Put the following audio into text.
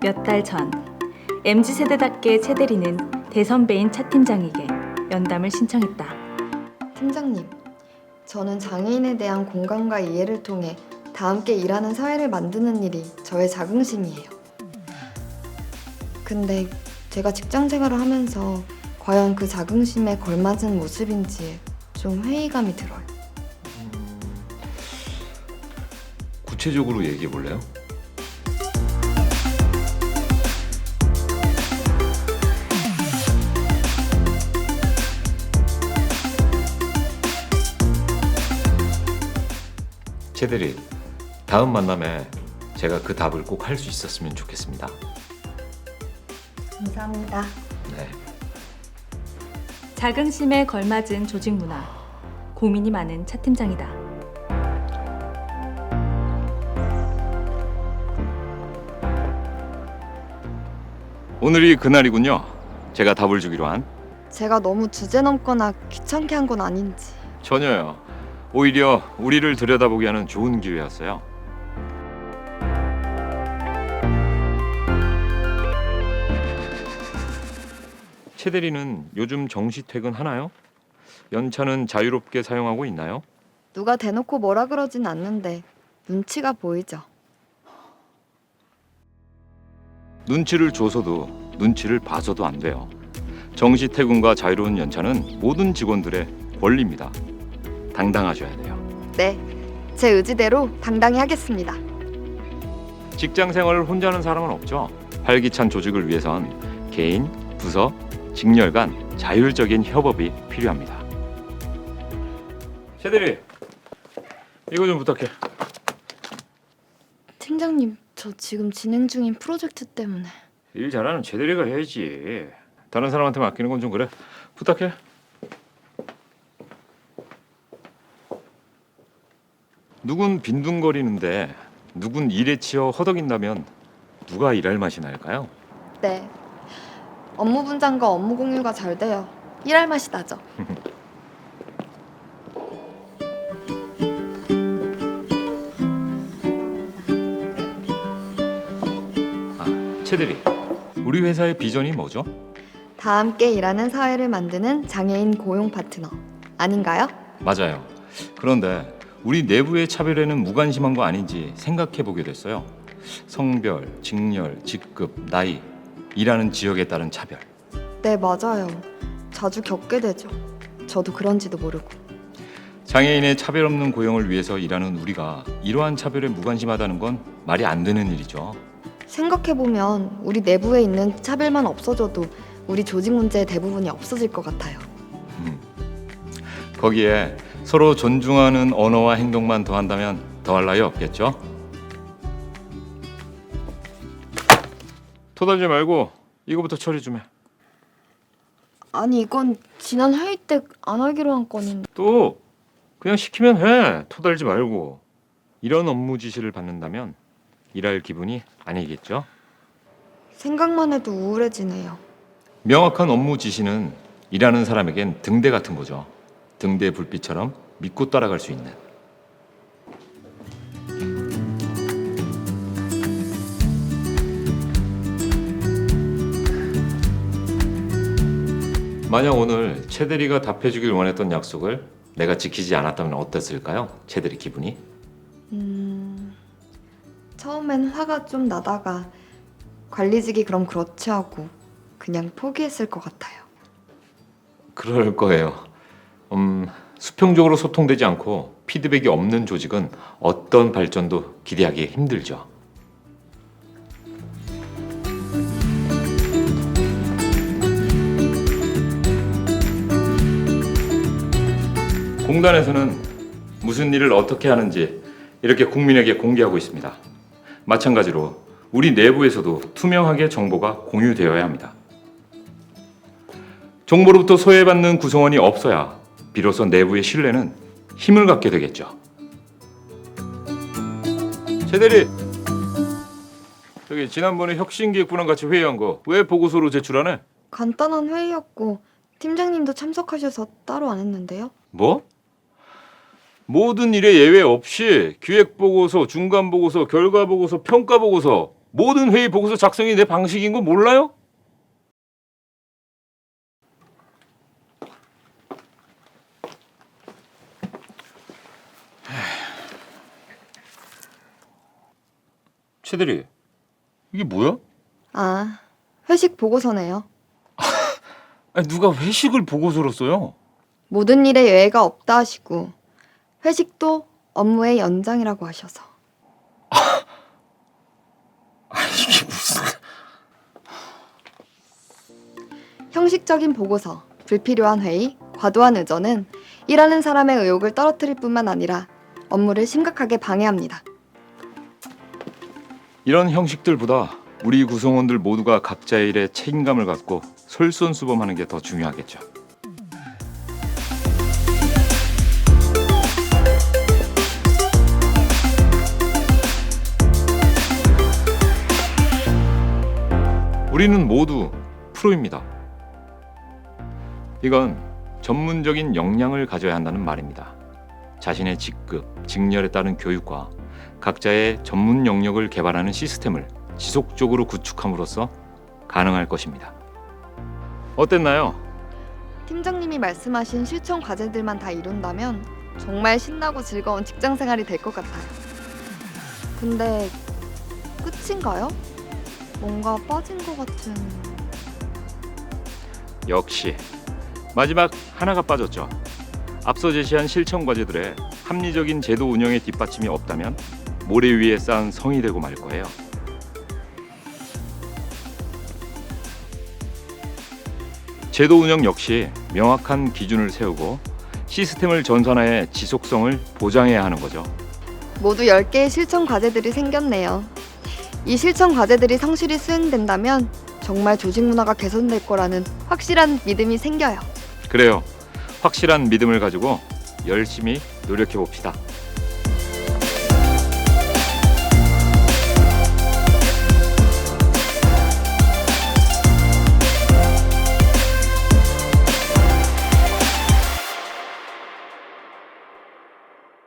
몇 달 전 MZ 세대답게 최대리는 대선배인 차 팀장에게 면담을 신청했다. 팀장님, 저는 장애인에 대한 공감과 이해를 통해 다 함께 일하는 사회를 만드는 일이 저의 자긍심이에요. 근데 제가 직장 생활을 하면서 과연 그 자긍심에 걸맞은 모습인지 좀 회의감이 들어요. 구체적으로 얘기해 볼래요? 최대리, 다음 만남에 제가 그 답을 꼭 할 수 있었으면 좋겠습니다. 감사합니다. 네. 자긍심에 걸맞은 조직 문화. 고민이 많은 차 팀장이다. 오늘이 그날이군요. 제가 답을 주기로 한. 제가 너무 주제넘거나 귀찮게 한 건 아닌지. 전혀요. 오히려 우리를 들여다보게 하는 좋은 기회였어요. 최 대리는 요즘 정시 퇴근 하나요? 연차는 자유롭게 사용하고 있나요? 누가 대놓고 뭐라 그러진 않는데 눈치가 보이죠. 눈치를 줘서도 눈치를 봐서도 안 돼요. 정시 퇴근과 자유로운 연차는 모든 직원들의 권리입니다. 당당하셔야 돼요. 네, 제 의지대로 당당히 하겠습니다. 직장 생활을 혼자 하는 사람은 없죠. 활기찬 조직을 위해선 개인, 부서, 직렬 간 자율적인 협업이 필요합니다. 최대리, 이거 좀 부탁해. 팀장님, 저 지금 진행 중인 프로젝트 때문에 일 잘하는 최대리가 해야지. 다른 사람한테 맡기는 건 좀 그래. 부탁해. 누군 빈둥거리는데 누군 일에 치여 허덕인다면 누가 일할 맛이 날까요? 네, 업무 분장과 업무 공유가 잘 돼요. 일할 맛이 나죠. 최대리. 우리 회사의 비전이 뭐죠? 다 함께 일하는 사회를 만드는 장애인 고용 파트너 아닌가요? 맞아요. 그런데 우리 내부의 차별에는 무관심한 거 아닌지 생각해 보게 됐어요. 성별, 직렬, 직급, 나이, 일하는 지역에 따른 차별. 네, 맞아요. 자주 겪게 되죠. 저도 그런지도 모르고. 장애인의 차별 없는 고용을 위해서 일하는 우리가 이러한 차별에 무관심하다는 건 말이 안 되는 일이죠. 생각해보면 우리 내부에 있는 차별만 없어져도 우리 조직 문제의 대부분이 없어질 것 같아요. 음. 거기에 서로 존중하는 언어와 행동만 더한다면 더할 나위 없겠죠? 토달지 말고 이거부터 처리 좀 해. 아니 이건 지난 회의 때 안 하기로 한 건인데 또 그냥 시키면 해. 토달지 말고. 이런 업무 지시를 받는다면 일할 기분이 아니겠죠? 생각만 해도 우울해지네요. 명확한 업무 지시는 일하는 사람에겐 등대 같은 거죠. 등대 불빛처럼 믿고 따라갈 수 있는. 만약 오늘 최 대리가 답해주길 원했던 약속을 내가 지키지 않았다면 어땠을까요? 최 대리 기분이? 음, 처음엔 화가 좀 나다가 관리직이 그럼 그렇지 하고 그냥 포기했을 것 같아요. 그럴 거예요. 음, 수평적으로 소통되지 않고 피드백이 없는 조직은 어떤 발전도 기대하기 힘들죠. 공단에서는 무슨 일을 어떻게 하는지 이렇게 국민에게 공개하고 있습니다. 마찬가지로 우리 내부에서도 투명하게 정보가 공유되어야 합니다. 정보로부터 소외받는 구성원이 없어야 비로소 내부의 신뢰는 힘을 갖게 되겠죠. 최 대리, 저기 지난번에 혁신기획부랑 같이 회의한 거 왜 보고서로 제출하네? 간단한 회의였고 팀장님도 참석하셔서 따로 안 했는데요. 뭐? 모든 일에 예외 없이 기획 보고서, 중간 보고서, 결과 보고서, 평가 보고서 모든 회의 보고서 작성이 내 방식인 거 몰라요? 최대리 이게 뭐야? 아, 회식 보고서네요. 아니 누가 회식을 보고서로 써요? 모든 일에 예외가 없다 하시고 회식도 업무의 연장이라고 하셔서 이게 무슨 형식적인 보고서, 불필요한 회의, 과도한 의전은 일하는 사람의 의욕을 떨어뜨릴 뿐만 아니라 업무를 심각하게 방해합니다. 이런 형식들보다 우리 구성원들 모두가 각자의 일에 책임감을 갖고 솔선수범하는 게 더 중요하겠죠. 우리는 모두 프로입니다. 이건 전문적인 역량을 가져야 한다는 말입니다. 자신의 직급, 직렬에 따른 교육과 각자의 전문 영역을 개발하는 시스템을 지속적으로 구축함으로써 가능할 것입니다. 어땠나요? 팀장님이 말씀하신 실천 과제들만 다 이룬다면 정말 신나고 즐거운 직장 생활이 될 것 같아요. 근데 끝인가요? 뭔가 빠진 것 같은. 역시 마지막 하나가 빠졌죠. 앞서 제시한 실천 과제들의 합리적인 제도 운영의 뒷받침이 없다면 모래 위에 쌓은 성이 되고 말 거예요. 제도 운영 역시 명확한 기준을 세우고 시스템을 전산화해 지속성을 보장해야 하는 거죠. 모두 10개의 실천 과제들이 생겼네요. 이 실천 과제들이 성실히 수행된다면 정말 조직 문화가 개선될 거라는 확실한 믿음이 생겨요. 그래요. 확실한 믿음을 가지고 열심히 노력해 봅시다.